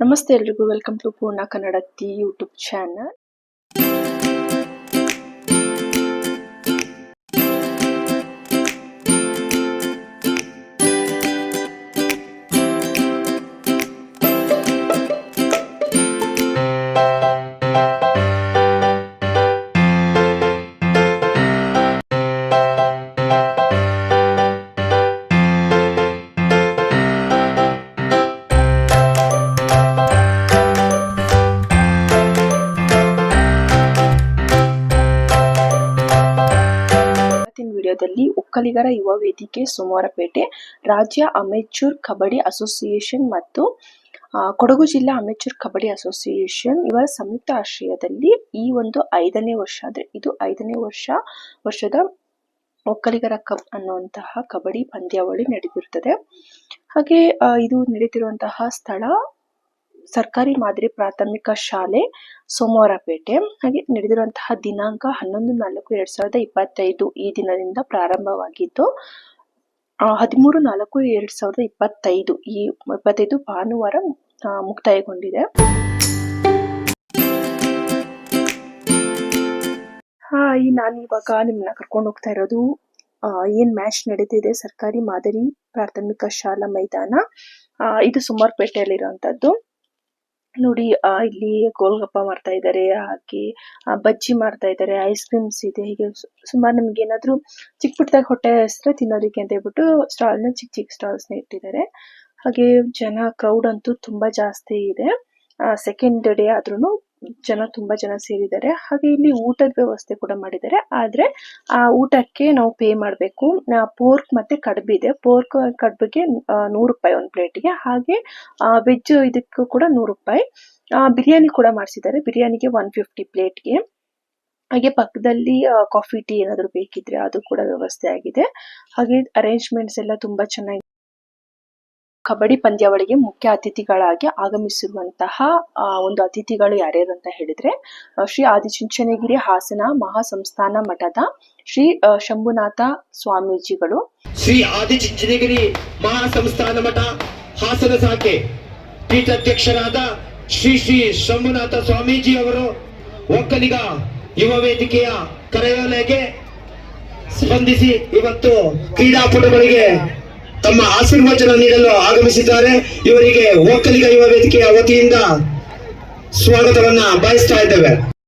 ನಮಸ್ತೆ ಎಲ್ರಿಗೂ welcome to ಪೂರ್ಣ ಕನ್ನಡತಿ ಯೂಟ್ಯೂಬ್ ಚಾನಲ್ ವಿಡಿಯೋದಲ್ಲಿ ಒಕ್ಕಲಿಗರ ಯುವ ವೇದಿಕೆ ಸೋಮವಾರಪೇಟೆ, ರಾಜ್ಯ ಅಮೆಚೂರ್ ಕಬಡ್ಡಿ ಅಸೋಸಿಯೇಷನ್ ಮತ್ತು ಕೊಡಗು ಜಿಲ್ಲಾ ಅಮೆಚೂರ್ ಕಬಡ್ಡಿ ಅಸೋಸಿಯೇಷನ್ ಇವರ ಸಂಯುಕ್ತ ಆಶ್ರಯದಲ್ಲಿ ಈ ಒಂದು ಐದನೇ ವರ್ಷ, ಅಂದ್ರೆ ಇದು ಐದನೇ ವರ್ಷ, ವರ್ಷದ ಒಕ್ಕಲಿಗರ ಕಪ್ ಅನ್ನುವಂತಹ ಕಬಡ್ಡಿ ಪಂದ್ಯಾವಳಿ ನಡೆದಿರುತ್ತದೆ. ಹಾಗೆ ಇದು ನಡೀತಿರುವಂತಹ ಸ್ಥಳ ಸರ್ಕಾರಿ ಮಾದರಿ ಪ್ರಾಥಮಿಕ ಶಾಲೆ ಸೋಮವಾರಪೇಟೆ ಹಾಗೆ ನಡೆದಿರುವಂತಹ ದಿನಾಂಕ ಹನ್ನೊಂದು ನಾಲ್ಕು ಎರಡ್ ಸಾವಿರದ ಇಪ್ಪತ್ತೈದು ಈ ದಿನದಿಂದ ಪ್ರಾರಂಭವಾಗಿದ್ದು ಹದಿಮೂರು ನಾಲ್ಕು ಎರಡ್ ಸಾವಿರದ ಇಪ್ಪತ್ತೈದು ಈ ಇಪ್ಪತ್ತೈದು ಭಾನುವಾರ ಮುಕ್ತಾಯಗೊಂಡಿದೆ. ಹಾಯ್ ನಾನು ಇವಾಗ ನಿಮ್ಮನ್ನ ಕರ್ಕೊಂಡು ಹೋಗ್ತಾ ಇರೋದು ಏನ್ ಮ್ಯಾಚ್ ನಡೀತಿದೆ ಸರ್ಕಾರಿ ಮಾದರಿ ಪ್ರಾಥಮಿಕ ಶಾಲಾ ಮೈದಾನ? ಇದು ಸುಮಾರ್ಪೇಟೆಯಲ್ಲಿರುವಂತದ್ದು ನೋಡಿ ಆ, ಇಲ್ಲಿ ಗೋಲ್ಗಪ್ಪ ಮಾಡ್ತಾ ಇದ್ದಾರೆ ಹಾಗೆ ಬಜ್ಜಿ ಮಾಡ್ತಾ ಇದ್ದಾರೆ ಐಸ್ ಕ್ರೀಮ್ಸ್ ಇದೆ ಹೀಗೆ ಸುಮಾರು ನಮ್ಗೆ ಏನಾದ್ರು ಚಿಕ್ಕ ಪುಟ್ಟದಾಗ ಹೊಟ್ಟೆ ಹಸ್ರೆ ತಿನ್ನೋದಕ್ಕೆ ಅಂತ ಹೇಳ್ಬಿಟ್ಟು ಸ್ಟಾಲ್ನ ಚಿಕ್ಕ ಚಿಕ್ಕ ಸ್ಟಾಲ್ಸ್ನ ಇಟ್ಟಿದ್ದಾರೆ ಹಾಗೆ ಜನ ಕ್ರೌಡ್ ಅಂತೂ ತುಂಬಾ ಜಾಸ್ತಿ ಇದೆ. ಸೆಕೆಂಡ್ ಡೇ ಆದ್ರೂನು ಜನ ತುಂಬಾ ಜನ ಸೇರಿದ್ದಾರೆ. ಹಾಗೆ ಇಲ್ಲಿ ಊಟದ ವ್ಯವಸ್ಥೆ ಕೂಡ ಮಾಡಿದ್ದಾರೆ. ಆದ್ರೆ ಆ ಊಟಕ್ಕೆ ನಾವು ಪೇ ಮಾಡಬೇಕು. ಪೋರ್ಕ್ ಮತ್ತೆ ಕಡ್ಬಿದೆ ಇದೆ. ಪೋರ್ಕ್ ಕಡ್ಬಿಗೆ ನೂರು ರೂಪಾಯಿ ಒಂದು ಪ್ಲೇಟ್ಗೆ ಹಾಗೆ ವೆಜ್ ಇದಕ್ಕೂ ಕೂಡ ನೂರು ರೂಪಾಯಿ ಬಿರಿಯಾನಿ ಕೂಡ ಮಾಡಿಸಿದ್ದಾರೆ. ಬಿರಿಯಾನಿಗೆ ಒನ್ ಫಿಫ್ಟಿ ಪ್ಲೇಟ್ಗೆ ಹಾಗೆ ಪಕ್ಕದಲ್ಲಿ ಕಾಫಿ ಟೀ ಏನಾದ್ರು ಬೇಕಿದ್ರೆ ಅದು ಕೂಡ ವ್ಯವಸ್ಥೆ ಆಗಿದೆ. ಹಾಗೆ ಅರೇಂಜ್ಮೆಂಟ್ಸ್ ಎಲ್ಲ ತುಂಬಾ ಚೆನ್ನಾಗಿ ಕಬಡ್ಡಿ ಪಂದ್ಯಾವಳಿಗೆ ಮುಖ್ಯ ಅತಿಥಿಗಳಾಗಿ ಆಗಮಿಸಿರುವಂತಹ ಒಂದು ಅತಿಥಿಗಳು ಯಾರ್ಯಾರು ಅಂತ ಹೇಳಿದ್ರೆ ಶ್ರೀ ಆದಿಚುಂಚನಗಿರಿ ಹಾಸನ ಮಹಾಸಂಸ್ಥಾನ ಮಠದ ಶ್ರೀ ಶಂಭುನಾಥ ಸ್ವಾಮೀಜಿಗಳು. ಶ್ರೀ ಆದಿಚುಂಚನಗಿರಿ ಮಹಾಸಂಸ್ಥಾನ ಮಠ ಹಾಸನ ಶಾಖೆ ಪೀಠಾಧ್ಯಕ್ಷರಾದ ಶ್ರೀ ಶ್ರೀ ಶಂಭುನಾಥ ಸ್ವಾಮೀಜಿ ಅವರು ಒಕ್ಕಲಿಗ ಯುವ ವೇದಿಕೆಯ ಕರೆಯೋಲೆಗೆ ಸ್ಪಂದಿಸಿ ಇವತ್ತು ಕ್ರೀಡಾಪಟುಗಳಿಗೆ ತಮ್ಮ ಆಶೀರ್ವಚನ ನೀಡಲು ಆಗಮಿಸಿದ್ದಾರೆ. ಇವರಿಗೆ ಒಕ್ಕಲಿಗ ಯುವ ವೇದಿಕೆಯ ವತಿಯಿಂದ ಸ್ವಾಗತವನ್ನ ಬಯಸ್ತಾ ಇದ್ದೇವೆ.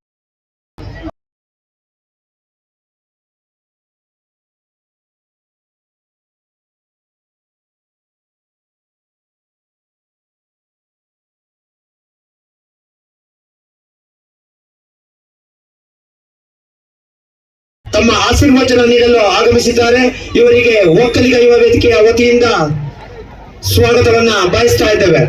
ತಮ್ಮ ಆಶೀರ್ವಚನ ನೀಡಲು ಆಗಮಿಸಿದ್ದಾರೆ. ಇವರಿಗೆ ಒಕ್ಕಲಿಗ ಯುವ ವೇದಿಕೆಯ ವತಿಯಿಂದ ಸ್ವಾಗತವನ್ನ ಬಯಸ್ತಾ ಇದ್ದೇವೆ.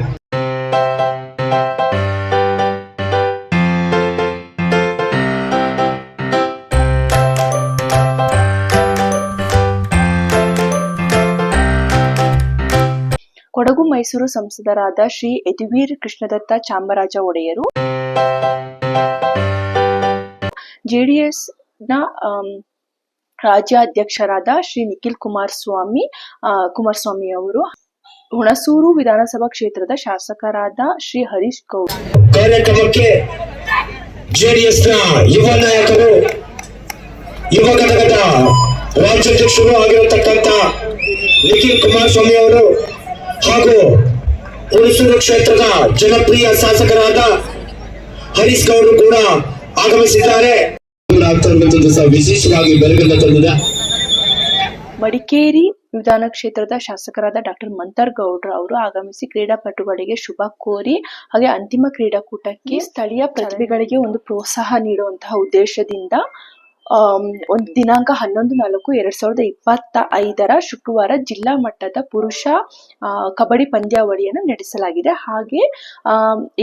ಕೊಡಗು ಮೈಸೂರು ಸಂಸದರಾದ ಶ್ರೀ ಯದುವೀರ್ ಕೃಷ್ಣದತ್ತ ಚಾಮರಾಜ ಒಡೆಯರು, ಜೆಡಿಎಸ್ ನ ರಾಜ್ಯಾಧ್ಯಕ್ಷರಾದ ಶ್ರೀ ನಿಖಿಲ್ ಕುಮಾರಸ್ವಾಮಿ ಕುಮಾರಸ್ವಾಮಿ ಅವರು ಹುಣಸೂರು ವಿಧಾನಸಭಾ ಕ್ಷೇತ್ರದ ಶಾಸಕರಾದ ಶ್ರೀ ಹರೀಶ್ ಗೌಡ. ಜೆಡಿಎಸ್ನ ಯುವ ನಾಯಕರು, ಯುವ ಘಟಕದ ರಾಜ್ಯಾಧ್ಯಕ್ಷರು ಆಗಿರತಕ್ಕಂತ ನಿಖಿಲ್ ಕುಮಾರಸ್ವಾಮಿ ಅವರು ಹಾಗೂ ಹುಣಸೂರು ಕ್ಷೇತ್ರದ ಜನಪ್ರಿಯ ಶಾಸಕರಾದ ಹರೀಶ್ ಗೌಡರು ಕೂಡ ಆಗಮಿಸಿದ್ದಾರೆ. ಮಡಿಕೇರಿ ವಿಧಾನ ಕ್ಷೇತ್ರದ ಶಾಸಕರಾದ ಡಾಕ್ಟರ್ ಮಂತರ್ ಗೌಡ್ರ ಅವರು ಆಗಮಿಸಿ ಕ್ರೀಡಾಪಟುಗಳಿಗೆ ಶುಭ ಕೋರಿ ಹಾಗೆ ಅಂತಿಮ ಕ್ರೀಡಾಕೂಟಕ್ಕೆ ಸ್ಥಳೀಯ ಪ್ರತಿಭೆಗಳಿಗೆ ಒಂದು ಪ್ರೋತ್ಸಾಹ ನೀಡುವಂತಹ ಉದ್ದೇಶದಿಂದ ಒಂದು ದಿನಾಂಕ ಹನ್ನೊಂದು ನಾಲ್ಕು ಎರಡ್ ಸಾವಿರದ ಇಪ್ಪತ್ತ ಐದರ ಶುಕ್ರವಾರ ಜಿಲ್ಲಾ ಮಟ್ಟದ ಪುರುಷ ಕಬಡ್ಡಿ ಪಂದ್ಯಾವಳಿಯನ್ನು ನಡೆಸಲಾಗಿದೆ. ಹಾಗೆ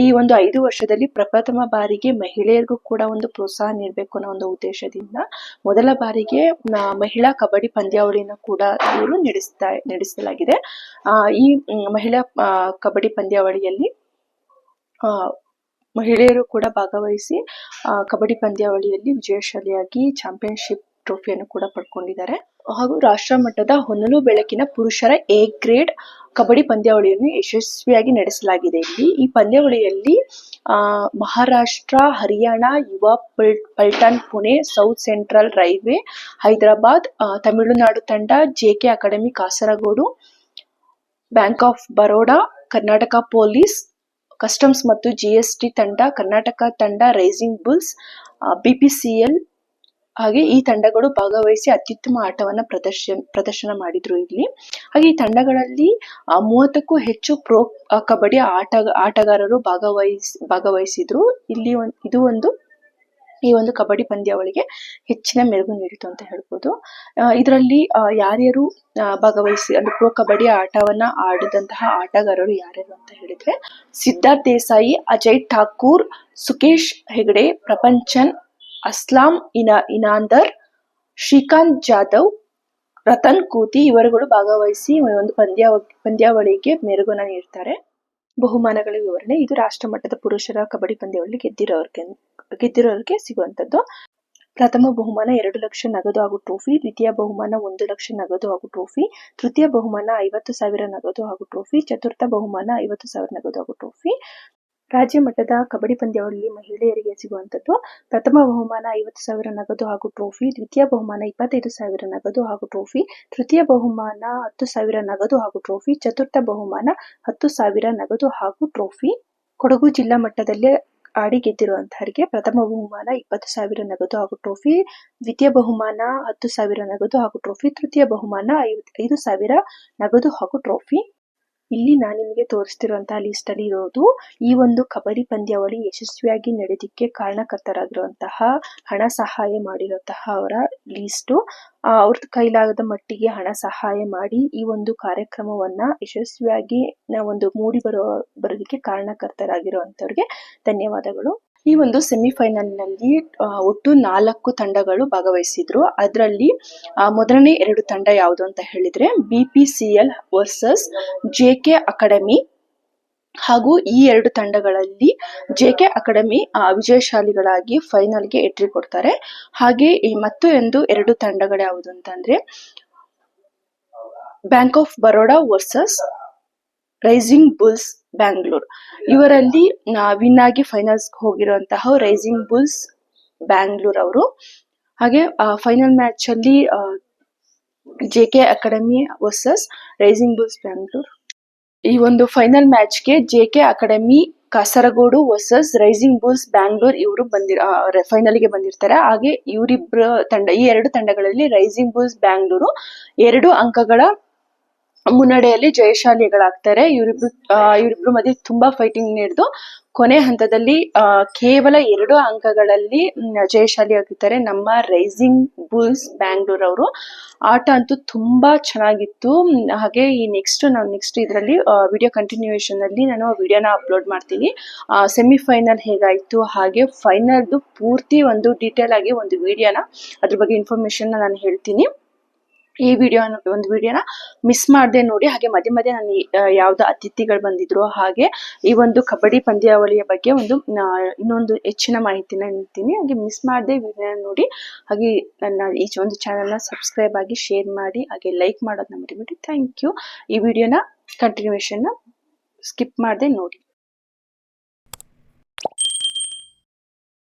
ಈ ಒಂದು ಐದು ವರ್ಷದಲ್ಲಿ ಪ್ರಪ್ರಥಮ ಬಾರಿಗೆ ಮಹಿಳೆಯರಿಗೂ ಕೂಡ ಒಂದು ಪ್ರೋತ್ಸಾಹ ನೀಡಬೇಕು ಅನ್ನೋ ಒಂದು ಉದ್ದೇಶದಿಂದ ಮೊದಲ ಬಾರಿಗೆ ಮಹಿಳಾ ಕಬಡ್ಡಿ ಪಂದ್ಯಾವಳಿಯನ್ನು ಕೂಡ ಇವರು ನಡೆಸ್ತಾ, ನಡೆಸಲಾಗಿದೆ. ಈ ಮಹಿಳಾ ಕಬಡ್ಡಿ ಪಂದ್ಯಾವಳಿಯಲ್ಲಿ ಮಹಿಳೆಯರು ಕೂಡ ಭಾಗವಹಿಸಿ ಕಬಡ್ಡಿ ಪಂದ್ಯಾವಳಿಯಲ್ಲಿ ವಿಜಯಶಾಲಿಯಾಗಿ ಚಾಂಪಿಯನ್ಶಿಪ್ ಟ್ರೋಫಿಯನ್ನು ಕೂಡ ಪಡ್ಕೊಂಡಿದ್ದಾರೆ. ಹಾಗೂ ರಾಷ್ಟ್ರ ಮಟ್ಟದ ಹೊನಲು ಬೆಳಕಿನ ಪುರುಷರ ಎ ಗ್ರೇಡ್ ಕಬಡ್ಡಿ ಪಂದ್ಯಾವಳಿಯನ್ನು ಯಶಸ್ವಿಯಾಗಿ ನಡೆಸಲಾಗಿದೆ. ಇಲ್ಲಿ ಈ ಪಂದ್ಯಾವಳಿಯಲ್ಲಿ ಮಹಾರಾಷ್ಟ್ರ, ಹರಿಯಾಣ, ಯುವ ಪಲ್- Paltan Pune, south central railway, Hyderabad Tamil Nadu ತಂಡ JK academy, Kasaragod, bank of Baroda, Karnataka police customs ಮತ್ತು ಜಿಎಸ್ಟಿ ತಂಡ, ಕರ್ನಾಟಕ ತಂಡ ರೈಸಿಂಗ್ ಬುಲ್ಸ್ ಬಿಪಿಸಿಎಲ್ ಹಾಗೆ ಈ ತಂಡಗಳು ಭಾಗವಹಿಸಿ ಅತ್ಯುತ್ತಮ ಆಟವನ್ನು ಪ್ರದರ್ಶನ ಪ್ರದರ್ಶನ ಮಾಡಿದ್ರು ಇಲ್ಲಿ. ಹಾಗೆ ಈ ತಂಡಗಳಲ್ಲಿ ಮೂವತ್ತಕ್ಕೂ ಹೆಚ್ಚು ಪ್ರೋ ಕಬಡ್ಡಿ ಆಟ ಆಟಗಾರರು ಭಾಗವಹಿಸ್, ಭಾಗವಹಿಸಿದ್ರು. ಇಲ್ಲಿ ಒಂದು ಇದು ಒಂದು ಈ ಒಂದು ಕಬಡ್ಡಿ ಪಂದ್ಯಾವಳಿಗೆ ಹೆಚ್ಚಿನ ಮೆರುಗು ನೀಡಿತು ಅಂತ ಹೇಳ್ಬೋದು. ಇದರಲ್ಲಿ ಯಾರ್ಯಾರು ಭಾಗವಹಿಸಿ, ಅಂದ್ರೆ ಪ್ರೋ ಕಬಡ್ಡಿ ಆಟವನ್ನ ಆಡಿದಂತಹ ಆಟಗಾರರು ಯಾರ್ಯಾರು ಅಂತ ಹೇಳಿದ್ರೆ, ಸಿದ್ಧಾರ್ಥ್ ದೇಸಾಯಿ, ಅಜಯ್ ಠಾಕೂರ್, ಸುಕೇಶ್ ಹೆಗಡೆ, ಪ್ರಪಂಚನ್, ಅಸ್ಲಾಂ ಇನಾ, ಇನಾಂದರ್, ಶ್ರೀಕಾಂತ್ ಜಾಧವ್, ರತನ್ ಕೂತಿ ಇವರುಗಳು ಭಾಗವಹಿಸಿ ಒಂದು ಪಂದ್ಯಾವ ಪಂದ್ಯಾವಳಿಗೆ ಮೆರುಗನ್ನ ನೀಡ್ತಾರೆ. ಬಹುಮಾನಗಳ ವಿವರಣೆ, ಇದು ರಾಷ್ಟ್ರ ಮಟ್ಟದ ಪುರುಷರ ಕಬಡ್ಡಿ ಪಂದ್ಯಾವಳಿ ಗೆದ್ದಿರೋರ್ಗೆ. ಗೆದ್ದಿರೋರ್ಗೆ ಸಿಗುವಂತದ್ದು ಪ್ರಥಮ ಬಹುಮಾನ ಎರಡು ಲಕ್ಷ ನಗದು ಹಾಗೂ ಟ್ರೋಫಿ, ದ್ವಿತೀಯ ಬಹುಮಾನ ಒಂದು ಲಕ್ಷ ನಗದು ಹಾಗೂ ಟ್ರೋಫಿ, ತೃತೀಯ ಬಹುಮಾನ ಐವತ್ತು ಸಾವಿರ ನಗದು ಹಾಗೂ ಟ್ರೋಫಿ, ಚತುರ್ಥ ಬಹುಮಾನ ಐವತ್ತು ಸಾವಿರ ನಗದು ಹಾಗೂ ಟ್ರೋಫಿ. ರಾಜ್ಯ ಮಟ್ಟದ ಕಬಡ್ಡಿ ಪಂದ್ಯಾವಳಿಯಲ್ಲಿ ಮಹಿಳೆಯರಿಗೆ ಸಿಗುವಂತದ್ದು ಪ್ರಥಮ ಬಹುಮಾನ ಐವತ್ತು ಸಾವಿರ ನಗದು ಹಾಗೂ ಟ್ರೋಫಿ, ದ್ವಿತೀಯ ಬಹುಮಾನ ಇಪ್ಪತ್ತೈದು ಸಾವಿರ ನಗದು ಹಾಗೂ ಟ್ರೋಫಿ, ತೃತೀಯ ಬಹುಮಾನ ಹತ್ತು ಸಾವಿರ ನಗದು ಹಾಗೂ ಟ್ರೋಫಿ, ಚತುರ್ಥ ಬಹುಮಾನ ಹತ್ತು ಸಾವಿರ ನಗದು ಹಾಗೂ ಟ್ರೋಫಿ. ಕೊಡಗು ಜಿಲ್ಲಾ ಮಟ್ಟದಲ್ಲಿ ಆಡಿ ಗೆದ್ದಿರುವಂತಹವರಿಗೆ ಪ್ರಥಮ ಬಹುಮಾನ ಇಪ್ಪತ್ತು ಸಾವಿರ ನಗದು ಹಾಗೂ ಟ್ರೋಫಿ, ದ್ವಿತೀಯ ಬಹುಮಾನ ಹತ್ತು ಸಾವಿರ ನಗದು ಹಾಗೂ ಟ್ರೋಫಿ, ತೃತೀಯ ಬಹುಮಾನ ಐವತ್- ಐದು ಸಾವಿರ ನಗದು ಹಾಗೂ ಟ್ರೋಫಿ. ಇಲ್ಲಿ ನಾನು ನಿಮಗೆ ತೋರಿಸ್ತಿರುವಂತಹ ಲಿಸ್ಟ್ ಅಲ್ಲಿ ಇರೋದು, ಈ ಒಂದು ಕಬಡ್ಡಿ ಪಂದ್ಯಾವಳಿ ಯಶಸ್ವಿಯಾಗಿ ನಡೆದಿಕ್ಕೆ ಕಾರಣಕರ್ತರಾಗಿರುವಂತಹ ಹಣ ಸಹಾಯ ಮಾಡಿರುವಂತಹ ಅವರ ಲಿಸ್ಟ್ ಅವ್ರ ಕೈಲಾಗದ ಮಟ್ಟಿಗೆ ಹಣ ಸಹಾಯ ಮಾಡಿ ಈ ಒಂದು ಕಾರ್ಯಕ್ರಮವನ್ನ ಯಶಸ್ವಿಯಾಗಿ ನಾವೊಂದು ಮೂಡಿ ಬರೋ, ಬರೋದಕ್ಕೆ ಕಾರಣಕರ್ತರಾಗಿರುವಂತವ್ರಿಗೆ ಧನ್ಯವಾದಗಳು. ಈ ಒಂದು ಸೆಮಿಫೈನಲ್ನಲ್ಲಿ ಒಟ್ಟು ನಾಲ್ಕು ತಂಡಗಳು ಭಾಗವಹಿಸಿದ್ರು. ಅದರಲ್ಲಿ ಮೊದಲನೇ ಎರಡು ತಂಡ ಯಾವುದು ಅಂತ ಹೇಳಿದ್ರೆ B P C L versus J K academy ಹಾಗೂ ಈ ಎರಡು ತಂಡಗಳಲ್ಲಿ ಜೆ ಕೆ ಅಕಾಡೆಮಿ ವಿಜಯಶಾಲಿಗಳಾಗಿ ಫೈನಲ್ಗೆ ಎಂಟ್ರಿ ಕೊಡ್ತಾರೆ. ಹಾಗೆ, ಈ ಮತ್ತೊಂದು ಎರಡು ತಂಡಗಳು ಯಾವುದು ಅಂತಂದ್ರೆ Bank of Baroda versus Rising Bulls Bangalore. ಇವರಲ್ಲಿ ವಿನ್ ಆಗಿ ಫೈನಲ್ಸ್ ಹೋಗಿರುವಂತಹ ರೈಸಿಂಗ್ ಬುಲ್ಸ್ ಬ್ಯಾಂಗ್ಳೂರ್ ಅವರು. ಹಾಗೆ ಫೈನಲ್ ಮ್ಯಾಚ್ ಅಲ್ಲಿ J K academy versus rising bulls Bangalore. ಈ ಒಂದು final ಮ್ಯಾಚ್ಗೆ J K academy Kasaragod versus rising bulls Bangalore ಇವರು ಬಂದಿರ ಫೈನಲ್ಗೆ ಬಂದಿರ್ತಾರೆ. ಹಾಗೆ ಇವರಿಬ್ಬರ ತಂಡ ಈ ಎರಡು ತಂಡಗಳಲ್ಲಿ ರೈಸಿಂಗ್ ಬುಲ್ಸ್ ಬ್ಯಾಂಗ್ಳೂರು ಎರಡು ಅಂಕಗಳ ಮುನ್ನಡೆಯಲ್ಲಿ ಜಯಶಾಲಿಗಳಾಗ್ತಾರೆ. ಇವರಿಬ್ರು ಇವರಿಬ್ರು ಮಧ್ಯೆ ತುಂಬಾ ಫೈಟಿಂಗ್ ನಡೆದು. ಕೊನೆ ಹಂತದಲ್ಲಿ ಕೇವಲ ಎರಡು ಅಂಕಗಳಲ್ಲಿ ಜಯಶಾಲಿ ಆಗಿದ್ದಾರೆ ನಮ್ಮ ರೈಸಿಂಗ್ ಬುಲ್ಸ್ ಬ್ಯಾಂಗ್ಳೂರ್ ಅವರು ಆಟ ಅಂತೂ ತುಂಬಾ ಚೆನ್ನಾಗಿತ್ತು. ಹಾಗೆ ಈ ನೆಕ್ಸ್ಟ್ ನಾನು ನೆಕ್ಸ್ಟ್ ಇದರಲ್ಲಿ ವಿಡಿಯೋ ಕಂಟಿನ್ಯೂಯೇಷನ್ ಅಲ್ಲಿ ನಾನು ವಿಡಿಯೋನ ಅಪ್ಲೋಡ್ ಮಾಡ್ತೀನಿ. ಸೆಮಿಫೈನಲ್ ಹೇಗಾಯ್ತು, ಹಾಗೆ ಫೈನಲ್ದು ಪೂರ್ತಿ ಒಂದು ಡೀಟೇಲ್ ಆಗಿ ಒಂದು ವಿಡಿಯೋನ ಅದ್ರ ಬಗ್ಗೆ ಇನ್ಫಾರ್ಮೇಶನ್ ನಾನು ಹೇಳ್ತೀನಿ. ಈ ವಿಡಿಯೋ ಒಂದು ವಿಡಿಯೋನ ಮಿಸ್ ಮಾಡದೆ ನೋಡಿ, ಹಾಗೆ ಮಧ್ಯೆ ಮಧ್ಯೆ ನಾನು ಯಾವ್ದು ಅತಿಥಿಗಳು ಬಂದಿದ್ರು, ಹಾಗೆ ಈ ಒಂದು ಕಬಡ್ಡಿ ಪಂದ್ಯಾವಳಿಯ ಬಗ್ಗೆ ಒಂದು ಇನ್ನೊಂದು ಹೆಚ್ಚಿನ ಮಾಹಿತಿನ ನೀಡ್ತೀನಿ. ಹಾಗೆ ಮಿಸ್ ಮಾಡದೆ ವಿಡಿಯೋನ ನೋಡಿ, ಹಾಗೆ ನನ್ನ ಈ ಒಂದು ಚಾನಲ್ನ ಸಬ್ಸ್ಕ್ರೈಬ್ ಆಗಿ ಶೇರ್ ಮಾಡಿ, ಹಾಗೆ ಲೈಕ್ ಮಾಡೋದನ್ನ ಮರಿಬೇಡಿ. ಥ್ಯಾಂಕ್ ಯು ಈ ವಿಡಿಯೋನ ಕಂಟಿನ್ಯೂಷನ್ನ ಸ್ಕಿಪ್ ಮಾಡದೆ ನೋಡಿ.